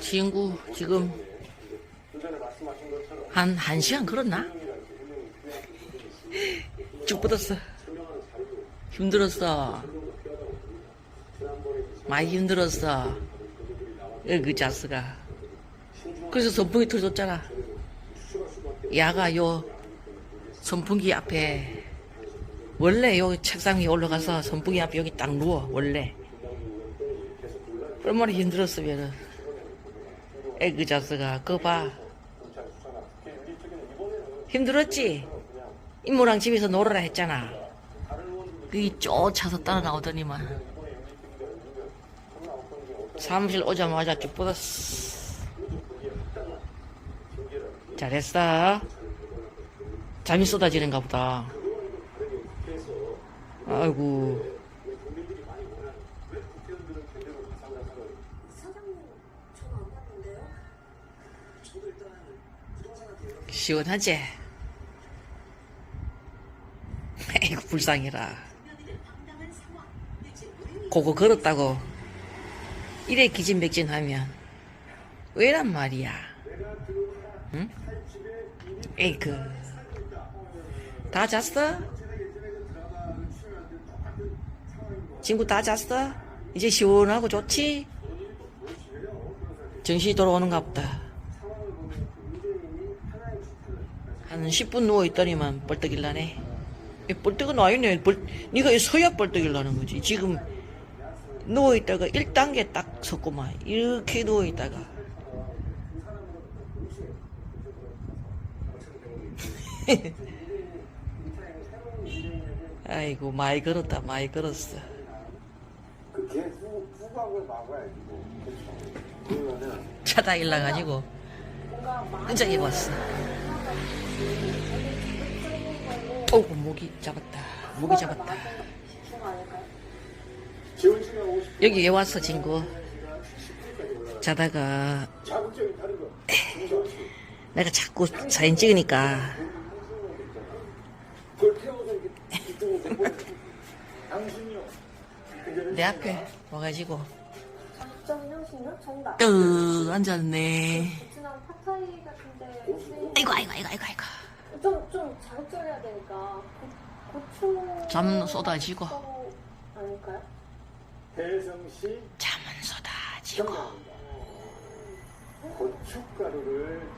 친구 지금 한 1시간 걸었나? 쭉 뻗었어. 힘들었어. 많이 힘들었어. 그 자스가. 그래서 선풍기 틀어줬잖아. 야가 요 선풍기 앞에 원래 요 책상 위에 올라가서 선풍기 앞에 여기 딱 누워 원래 얼마나 힘들었으면은 애그 자스가 그거 봐. 힘들었지? 이모랑 집에서 놀아라 했잖아. 그이 쫓아서 따라 나오더니만. 사무실 오자마자 쭉 뻗었어 잘했어. 잠이 쏟아지는가 보다. 아이고 사장님 전화 안 받는데요? 시원하지? 에이구 불쌍해라 그거 걸었다고 이래 기진맥진하면 왜란 말이야 응? 에이그 다 잤어? 친구 다 잤어? 이제 시원하고 좋지? 정신이 돌아오는가 보다 한 10분 누워있더니만 벌떡 일나네. 이 벌떡은 아니네. 벌, 네가 서야 벌떡 일나는 거지. 지금 누워있다가 1단계 딱 섰구만. 이렇게 누워있다가. 아이고 많이 걸었다. 많이 걸었어. 그개 후각을 막아야지 뭐. 차다 일나가지고. 끈적이 왔어 어우 목이 잡았다 목이 잡았다 여기 왜 왔어 친구 자다가. 내가 자꾸 사진 찍으니까. 내 앞에 와가지고 정답. 뜨 앉았네 베트남 파타이 같은데 혹시 아이고 아이고 아이고 아이고 아이고 좀, 좀 자극적이어야 되니까 고, 고추 잠 쏟아지고 아닐까요? 대성 씨 잠은 쏟아지고 정답입니다. 고춧가루를